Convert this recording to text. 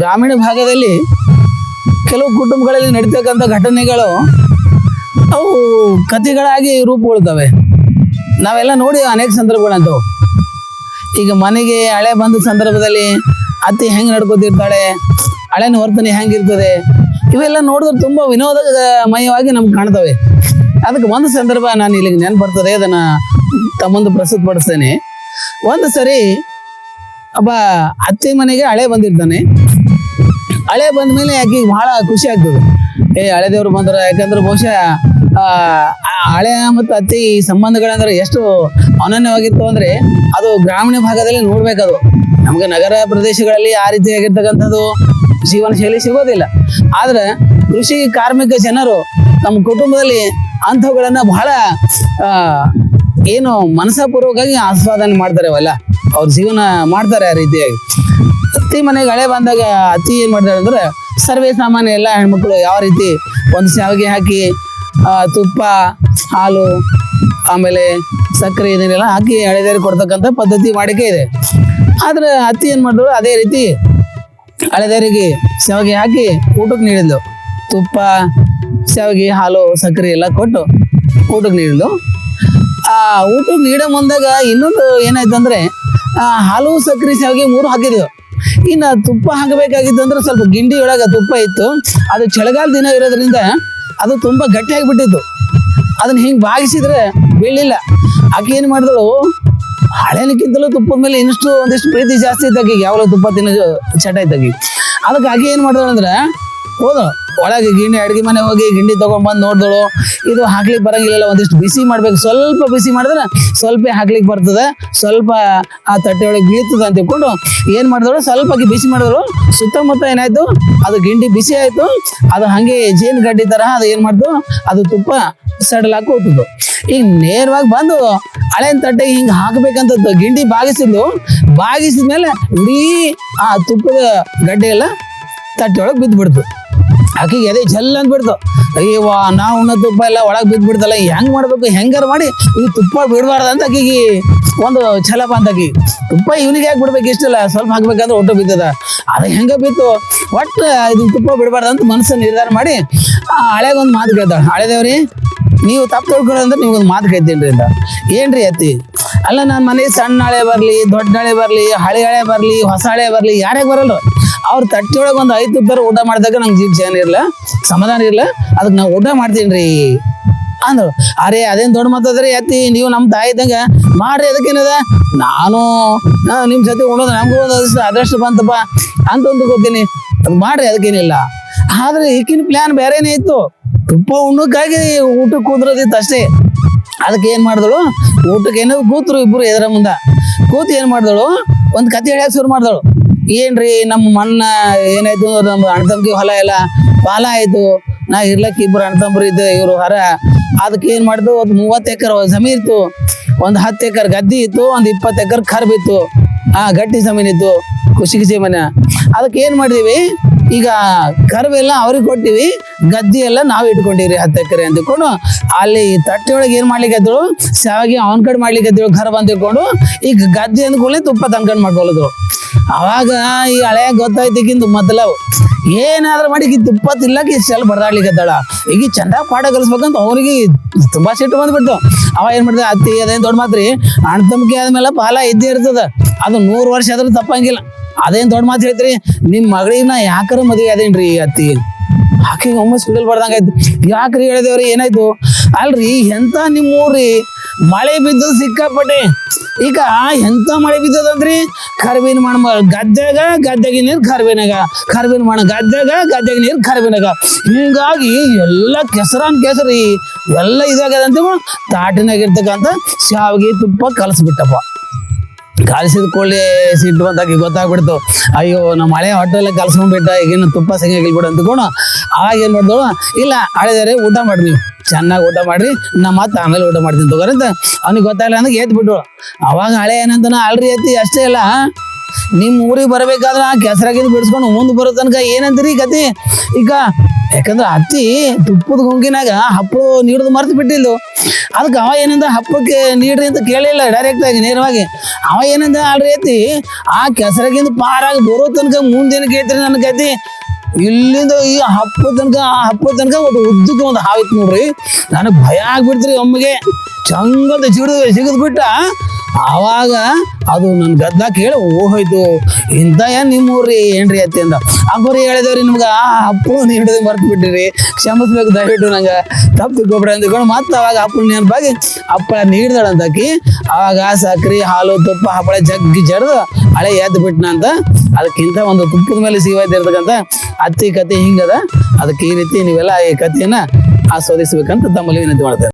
ಗ್ರಾಮೀಣ ಭಾಗದಲ್ಲಿ ಕೆಲವು ಕುಟುಂಬಗಳಲ್ಲಿ ನಡೀತಕ್ಕಂಥ ಘಟನೆಗಳು ಅವು ಕಥೆಗಳಾಗಿ ರೂಪುಗೊಳ್ತವೆ ನಾವೆಲ್ಲ ನೋಡಿ ಅನೇಕ ಸಂದರ್ಭಗಳಂತವು. ಈಗ ಮನೆಗೆ ಹಳೆ ಬಂದ ಸಂದರ್ಭದಲ್ಲಿ ಅತ್ತಿ ಹೆಂಗೆ ನಡ್ಕೋತಿರ್ತಾಳೆ, ಹಳೆನ ವರ್ತನೆ ಹೆಂಗಿರ್ತದೆ, ಇವೆಲ್ಲ ನೋಡಿದ್ರೆ ತುಂಬ ವಿನೋದಮಯವಾಗಿ ನಮ್ಗೆ ಕಾಣ್ತವೆ. ಅದಕ್ಕೆ ಒಂದು ಸಂದರ್ಭ ನಾನು ಇಲ್ಲಿಗೆ ನೆನ್ಪು ಬರ್ತದೆ ಅದನ್ನು ತಮ್ಮಂದು ಪ್ರಸ್ತುತಪಡಿಸ್ತೇನೆ. ಒಂದು ಸರಿ ಒಬ್ಬ ಅತ್ತೆ ಮನೆಗೆ ಹಳೆ ಬಂದಿರ್ತಾನೆ. ಹಳೆ ಬಂದ ಮೇಲೆ ಆಕೆಗೆ ಬಹಳ ಖುಷಿ ಆಗ್ತದೆ. ಏ, ಹಳೆ ದೇವರು ಬಂದ್ರ ಯಾಕಂದ್ರೆ ಬಹುಶಃ ಹಳೆ ಮತ್ತು ಅತ್ತಿ ಸಂಬಂಧಗಳಂದ್ರೆ ಎಷ್ಟು ಅನನ್ಯವಾಗಿತ್ತು ಅಂದ್ರೆ ಅದು ಗ್ರಾಮೀಣ ಭಾಗದಲ್ಲಿ ನೋಡ್ಬೇಕದು. ನಮ್ಗೆ ನಗರ ಪ್ರದೇಶಗಳಲ್ಲಿ ಆ ರೀತಿಯಾಗಿರ್ತಕ್ಕಂಥದ್ದು ಜೀವನ ಶೈಲಿ ಸಿಗೋದಿಲ್ಲ. ಆದ್ರೆ ಕೃಷಿ ಕಾರ್ಮಿಕ ಜನರು ನಮ್ಮ ಕುಟುಂಬದಲ್ಲಿ ಅಂಥವುಗಳನ್ನ ಬಹಳ ಏನು ಮನಸಪೂರ್ವಕವಾಗಿ ಆಸ್ವಾದನೆ ಮಾಡ್ತಾರೆ ಅವೆಲ್ಲ. ಅವ್ರ ಜೀವನ ಮಾಡ್ತಾರೆ ಆ ರೀತಿಯಾಗಿ. ಅತ್ತಿ ಮನೆಗೆ ಹಳೆ ಬಂದಾಗ ಅತ್ತಿ ಏನು ಮಾಡ್ತಾರೆ ಅಂದ್ರೆ ಸರ್ವೇ ಸಾಮಾನ್ಯ ಎಲ್ಲ ಹೆಣ್ಮಕ್ಳು ಯಾವ ರೀತಿ ಒಂದು ಶಾವಿಗೆ ಹಾಕಿ ತುಪ್ಪ, ಹಾಲು, ಆಮೇಲೆ ಸಕ್ಕರೆ ಇದನ್ನೆಲ್ಲ ಹಾಕಿ ಹಳೆದೇರಿ ಕೊಡ್ತಕ್ಕಂಥ ಪದ್ಧತಿ ಮಾಡಿಕೆ ಇದೆ. ಆದರೆ ಅತ್ತಿ ಏನು ಮಾಡಿದ್ರು ಅದೇ ರೀತಿ ಹಳೆದೇರಿಗೆ ಶಾವಿಗೆ ಹಾಕಿ ಊಟಕ್ಕೆ ನೀಡಿದ್ಲು. ತುಪ್ಪ, ಶಾವಿಗೆ, ಹಾಲು, ಸಕ್ಕರೆ ಎಲ್ಲ ಕೊಟ್ಟು ಊಟಕ್ಕೆ ನೀಡಿದ್ಲು. ಆ ನೀಡ ನೀಡೋ ಮುಂದಾಗ ಇನ್ನೊಂದು ಏನಾಯ್ತು ಅಂದ್ರೆ ಹಾಲು ಸಕ್ಕರೆ ಶಾವಿಗೆ ಮೂರು ಹಾಕಿದ್ವು. ಇನ್ನು ತುಪ್ಪ ಹಾಕಬೇಕಾಗಿತ್ತು ಅಂದ್ರೆ ಸ್ವಲ್ಪ ಗಿಂಡಿ ಒಳಗೆ ತುಪ್ಪ ಇತ್ತು. ಅದು ಚಳಿಗಾಲ ದಿನ ಇರೋದ್ರಿಂದ ಅದು ತುಂಬ ಗಟ್ಟಿ ಆಗಿಬಿಟ್ಟಿತ್ತು. ಅದನ್ನ ಹಿಂಗೆ ಬಾಗಿಸಿದ್ರೆ ಬೀಳಿಲ್ಲ. ಆಕೆ ಏನು ಮಾಡಿದಳು, ಹಳೆನಕ್ಕಿಂತಲೂ ತುಪ್ಪದ ಮೇಲೆ ಇನ್ನಷ್ಟು ಒಂದಿಷ್ಟು ಪ್ರೀತಿ ಜಾಸ್ತಿ ಇದ್ದಾಗಿ ಯಾವಾಗಲೂ ತುಪ್ಪ ತಿನ್ನೋದು ಚಟ ಇದ್ದಾಗಿ ಅದಕ್ಕೆ ಆಕೆ ಏನು ಮಾಡಿದಳು ಅಂದ್ರೆ ಹೋದಳು ಒಳಗೆ ಗಿಂಡಿ ಅಡುಗೆ ಮನೆ ಹೋಗಿ ಗಿಂಡಿ ತೊಗೊಂಡ್ಬಂದು ನೋಡಿದಳು. ಇದು ಹಾಕ್ಲಿಕ್ಕೆ ಬರಂಗಿಲ್ಲ ಒಂದಿಷ್ಟು ಬಿಸಿ ಮಾಡ್ಬೇಕು. ಸ್ವಲ್ಪ ಬಿಸಿ ಮಾಡಿದ್ರೆ ಸ್ವಲ್ಪ ಹಾಕ್ಲಿಕ್ಕೆ ಬರ್ತದೆ. ಸ್ವಲ್ಪ ಆ ತಟ್ಟೆ ಒಳಗೆ ಬೀಳ್ತದೆ ಅಂತ ತಿಳ್ಕೊಂಡು ಏನು ಮಾಡಿದಳು ಸ್ವಲ್ಪ ಬಿಸಿ ಮಾಡಿದ್ರು ಸುತ್ತಮುತ್ತ ಏನಾಯ್ತು, ಅದು ಗಿಂಡಿ ಬಿಸಿ ಆಯ್ತು. ಅದು ಹಾಗೆ ಜೇನು ಗಡ್ಡಿ ಥರ ಅದು ಏನು ಮಾಡ್ತು, ಅದು ತುಪ್ಪ ಸಡಲಾಕ ಹೋಗ್ತದ್ದು ಈಗ ನೇರವಾಗಿ ಬಂದು ಹಳೆಯ ತಟ್ಟೆಗೆ ಹಿಂಗೆ ಹಾಕ್ಬೇಕಂತ ಗಿಂಡಿ ಬಾಗಿಸಿದ್ಲು ಬಾಗಿಸಿದ ಮೇಲೆ ಇಡೀ ಆ ತುಪ್ಪದ ಗಡ್ಡೆ ಎಲ್ಲ ತಟ್ಟೆ ಒಳಗೆ ಬಿದ್ದು ಆಕೆಗೆ ಎದೆ ಜಲ್ ಅಂದ್ಬಿಡ್ತು. ಅಯ್ಯವ ನಾವು ಉಣ್ಣೋ ತುಪ್ಪ ಎಲ್ಲ ಒಳಗೆ ಬಿದ್ದು ಬಿಡ್ತಲ್ಲ ಹೆಂಗ್ ಮಾಡ್ಬೇಕು, ಹೆಂಗಾರ ಮಾಡಿ, ಈ ತುಪ್ಪ ಬಿಡಬಾರ್ದು ಅಂತ ಆಕೆಗೆ ಒಂದು ಛಲಪ ಅಂತ ಆಕಿ ತುಪ್ಪ ಇವನಿಗೆ ಯಾಕೆ ಬಿಡ್ಬೇಕು ಇಷ್ಟಲ್ಲ? ಸ್ವಲ್ಪ ಹಾಕ್ಬೇಕಂದ್ರೆ ಒಟ್ಟು ಬಿದ್ದದ. ಅದು ಹೆಂಗ ಬಿತ್ತು. ಒಟ್ಟು ಇದು ತುಪ್ಪ ಬಿಡಬಾರ್ದು ಅಂತ ಮನಸ್ಸು ನಿರ್ಧಾರ ಮಾಡಿ, ಆ, ಹಳೆಗೊಂದು ಮಾತು ಕೇಳ್ತಾಳೆ. ಹಳೆದೇವ್ರಿ ನೀವು ತಪ್ಪು ತಿಳ್ಕೊಳ್ಳೋದಂದ್ರೆ ನಿಮ್ಗೊಂದು ಮಾತು ಕೇಳ್ತೀನಿ ಅಂತ. ಏನ್ರಿ ಅತ್ತಿ? ಅಲ್ಲ ನನ್ನ ಮನೆ ಸಣ್ಣ ಹಳೆ ಬರಲಿ ದೊಡ್ಡ ಹಳೆ ಬರಲಿ ಹಳೆ ಹಳೆ ಬರಲಿ ಹೊಸ ಹಳೆ ಬರಲಿ ಯಾರೇ ಬರಲ್ಲ ಅವ್ರ ತಟ್ಟಿ ಒಳಗೆ ಒಂದು ಐದು ತುಪ್ಪರ ಊಟ ಮಾಡಿದಾಗ ನಂಗೆ ಜೀವ ಜೇನ್ ಇರಲ್ಲ ಸಮಾಧಾನ ಇರಲ್ಲ ಅದಕ್ಕೆ ನಾವು ಊಟ ಮಾಡ್ತೀನಿ ರೀ ಅಂದ್ರು, ಅರೆ, ಅದೇನು ದೊಡ್ಡ ಮಾತಾದ್ರಿ ಅತ್ತಿ? ನೀವು ನಮ್ಮ ತಾಯಿ ಇದ್ದಂಗ ಮಾಡ್ರಿ ಅದಕ್ಕೇನದ ನಾನು ನಿಮ್ಮ ಜೊತೆ ಉಣೋದು, ನಮಗೂ ಒಂದು ಅದಷ್ಟು ಬಂತಪ್ಪ ಅಂತ ಒಂದು ಗೊತ್ತೀನಿ. ಮಾಡ್ರಿ ಅದಕ್ಕೇನಿಲ್ಲ ಆದ್ರೆ ಈಕಿನ ಪ್ಲಾನ್ ಬೇರೆನೇ ಇತ್ತು. ತುಪ್ಪ ಉಣ್ಣಕ್ಕಾಗಿ ಊಟಕ್ಕೆ ಕೂದ್ರದಿತ್ತು ಅಷ್ಟೇ. ಅದಕ್ಕೆ ಏನು ಮಾಡಿದಳು? ಊಟಕ್ಕೆ ಏನೋ ಕೂತ್ರು ಇಬ್ಬರು ಎದರ ಮುಂದ. ಕೂತು ಏನು ಮಾಡಿದಳು? ಒಂದು ಕತೆ ಹೇಳ್ಯಾಕ ಶುರು ಮಾಡಿದಳು. ಏನ್ರಿ ನಮ್ಮ ಮಣ್ಣ ಏನಾಯ್ತು ನಮ್ಮ ಅಣ್ತಂಬಿ ಹೊಲ ಎಲ್ಲ ಪಾಲ ಆಯ್ತು. ನಾ ಇರ್ಲಕ್ ಇಬ್ರು ಅಣ್ತಂಬ್ರು ಇದ್ದ, ಇವರು ಹೊರ. ಅದಕ್ಕೆ ಏನ್ ಮಾಡ್ದು ಒಂದು ಮೂವತ್ತು ಎಕರೆ ಜಮೀನ್ ಇತ್ತು. ಒಂದು ಹತ್ತು ಎಕರೆ ಗದ್ದೆ ಇತ್ತು, ಒಂದು ಇಪ್ಪತ್ತು ಎಕರೆ ಖರ್ಬಿತ್ತು ಆ ಗಟ್ಟಿ ಜಮೀನ್ ಇತ್ತು ಖುಷಿ ಖುಷಿ ಮನೆ ಅದಕ್ಕೆ ಏನು ಮಾಡಿದೀವಿ ಈಗ ಕರ್ವೆಲ್ಲ ಅವ್ರಿಗೆ ಕೊಟ್ಟಿವಿ, ಗದ್ದೆ ಎಲ್ಲ ನಾವು ಇಟ್ಕೊಂಡಿವ್ರಿ ಹತ್ತು ಎಕರೆ ಅಂದ್ಕೊಂಡು. ಅಲ್ಲಿ ತಟ್ಟೆ ಒಳಗೆ ಏನು ಮಾಡ್ಲಿಕ್ಕೆ ಶಾವಿಗೆ ಅವನ ಕಡೆ ಮಾಡ್ಲಿಕ್ಕೆ ಅಂತ ತಿಳ್ಕೊಂಡು ಈಗ ಗದ್ದೆ ಅಂದ್ಕೊಳ್ಳಿ ತುಪ್ಪ ತಂದ್ಕೊಂಡು ಮಾಡ್ಕೊಳ್ಳೋದು. ಅವಾಗ ಈ ಹಳೆಯ ಗೊತ್ತಾಯ್ತಿಕ್ಕಿಂದು ಮೊದಲವು ಏನಾದ್ರೂ ಮಾಡಿ ಈ ತುಪ್ಪ ತಿಲ್ಲಕ್ಕೆ ಇಷ್ಟೆಲ್ಲ ಬಡದಾಡ್ಲಿಕ್ಕತ್ತಾಳ ಈಗ ಚಂದ ಪಾಠ ಕಲಿಸ್ಬೇಕಂತ ಅವ್ರಿಗೆ ತುಂಬಾ ಸಿಟ್ಟು ಬಂದ್ಬಿಟ್ಟು ಅವ ಏನ್ ಮಾಡ್ದೆ, ಅತ್ತಿ ಅದೇನು ದೊಡ್ಡ ಮಾತ್ರಿ, ಅಣ್ಣ ತಮ್ಗೆ ಆದ್ಮೇಲೆ ಪಾಲ ಇದ್ದೇ ಇರ್ತದ. ಅದು ನೂರು ವರ್ಷ ಆದ್ರೂ ತಪ್ಪಂಗಿಲ್ಲ. ಅದೇನ್ ದೊಡ್ಡ ಮಾತು ಹೇಳ್ತೀರಿ ನಿಮ್ ಮಗಳಿಗೆ ನಾ ಯಾಕಾರ ಮದುವೆ ಅದೇನ್ರಿ ಅತ್ತಿ? ಆಕೆಗೆ ಒಮ್ಮೆ ಸಿಗಲ್ ಬರ್ದಂಗಾಯ್ತು ಯಾಕ್ರಿ ಹೇಳಿದೇವ್ರಿ? ಏನಾಯ್ತು? ಅಲ್ರಿ, ಎಂತ ನಿಮ್ಮ ಊರ್ರಿ ಮಳೆ ಬಿದ್ದು ಸಿಕ್ಕಾಪಟ್ಟೆ. ಈಗ ಎಂತ ಮಳೆ ಬಿದ್ದದಂದ್ರಿ ಕರ್ಬೇವಿನ ಮಣ ಗದ್ದೆಗ ಗದ್ದೆಗೆ ನೀರು ಕರ್ಬೇನಾಗ ಕರ್ಬೇನ್ ಮಣ ಗದ್ದೆಗ ಗದ್ದೆಗೆ ನೀರು ಕರ್ಬೇನಾಗ ಹಿಂಗಾಗಿ ಎಲ್ಲ ಕೆಸರನ್ ಕೆಸರಿ, ಎಲ್ಲ ಇದಾಗದಂತ ತಾಟಿನಾಗಿರ್ತಕ್ಕಂಥ ಶಾವಿಗೆ ತುಪ್ಪ ಕಲಸ್ಬಿಟ್ಟಪ್ಪ. ಕಲಿಸಿದ ಕೂಡಲೇ ಸಿಟ್ಟು ಬಂದಾಗ ಗೊತ್ತಾಗ್ಬಿಡ್ತು. ಅಯ್ಯೋ, ನಮ್ಮ ಹಳೆ ಹೊಟ್ಟೆಲ್ಲ ಕಲ್ಸ್ಕೊಂಡ್ಬಿಟ್ಟ, ಈಗಿನ ತುಪ್ಪ ಸಂಗಿಲ್ಬಿಡು ಅಂದ್ಕೊಂಡು ಆವಾಗ ಏನು ಮಾಡಿದಳು? ಇಲ್ಲ, ಹಳೆದರೆ ಊಟ ಮಾಡ್ರಿ ನೀವು. ಚೆನ್ನಾಗಿ ಊಟ ಮಾಡ್ರಿ ನಾ ಮತ್ತೆ ಆಮೇಲೆ ಊಟ ಮಾಡ್ತೀನಿ ತಗೋರಂತ ಅವ್ನಿಗೆ ಗೊತ್ತಾಗಲ್ಲ ಅಂದ್ರೆ ಎದ್ದು ಬಿಟ್ಟು ಅವಾಗ ಹಳೆ ಏನಂತಾನ ಅಲ್ರಿ ಎತ್ತಿ ಅಷ್ಟೇ ಇಲ್ಲ ನಿಮ್ಮ ಊರಿಗೆ ಬರಬೇಕಾದ್ರೆ ಆ ಕೆಸರಾಗಿಂದ ಬಿಡಿಸ್ಕೊಂಡು ಮುಂದೆ ಬರೋ ತನಕ ಏನಂತೀರಿ ಕತಿ ಈಗ ಯಾಕಂದ್ರೆ ಅತ್ತಿ ತುಪ್ಪದ ಗುಂಕಿನಾಗ ಹಪ್ಪಳು ನೀಡೋದು ಮರ್ತು ಬಿಟ್ಟಿದ್ದು ಅದಕ್ಕೆ ಅವ ಏನಂದ ಹಪ್ಪಕ್ಕೆ ನೀಡ್ರಿ ಅಂತ ಕೇಳಿಲ್ಲ ಡೈರೆಕ್ಟ್ ಆಗಿ ನೇರವಾಗಿ. ಅವ ಏನಂದ, ಅಲ್ರಿ ಅತ್ತಿ, ಆ ಕೆಸರಾಗಿಂದ ಪಾರಾಗಿ ಬರೋ ತನಕ ಮುಂದೇನು ಕೇಳ್ತೀರಿ ನನ್ನ ಕತಿ ಇಲ್ಲಿಂದ ಈ ಹಪ್ಪ ತನಕ, ಆ ಹಪ್ಪ ತನಕ ಒಂದು ಉದ್ದಕ್ಕೆ ಒಂದು ಹಾವಿತ್ತು ನೋಡ್ರಿ. ನನಗೆ ಭಯ ಆಗ್ಬಿಡ್ತೀರಿ ಅಮ್ಮಗೆ ಚಂಗದ ಸಿಡಿದು ಸಿಗದ್ ಬಿಟ್ಟ ಆವಾಗ ಅದು ನನ್ನ ಗದ್ದ ಕೇಳಿ ಹೋಯ್ತು ಇಂಥ ಏನ್ ನಿಮ್ಮೂರಿ ಏನ್ರಿ ಅತ್ತಿ ಅಂದ. ಅಬ್ಬರಿ ಹೇಳಿದವ್ರಿ ನಿಮ್ಗೆ, ಆ, ಅಪ್ಪು ನೀಡೋದು ಮರ್ತು ಬಿಟ್ಟಿರಿ. ಕ್ಷಮಿಸ್ಬೇಕು ದಯವಿಟ್ಟು ನಂಗೆ. ತಪ್ಪು ಗೊಬ್ಬರ ಅಂದ್ಕೊಂಡು ಮತ್ತೆ ಅವಾಗ ಅಪ್ಪನ ನೆನಪಾಗಿ ಹಪ್ಪಳ ಆಕಿ ಅವಾಗ ಸಕ್ರಿ, ಹಾಲು, ತುಪ್ಪ, ಹಪ್ಪಳ ಜಗ್ಗಿ ಜಡ್ದು ಹಳೆ ಎದ್ದು ಬಿಟ್ನ ಅಂತ. ಅದಕ್ಕಿಂತ ಒಂದು ತುಪ್ಪದ ಮೇಲೆ ಇರ್ತಕ್ಕಂಥ ಅತ್ತಿ ಕತೆ ಹಿಂಗದ. ಅದಕ್ಕೆ ಈ ರೀತಿ ನೀವೆಲ್ಲ ಈ ಕಥೆಯನ್ನು ಆಸ್ವಾದಿಸ್ಬೇಕಂತ ತಮ್ಮಲ್ಲಿ ವಿನಂತಿ ಮಾಡ್ತೇನೆ.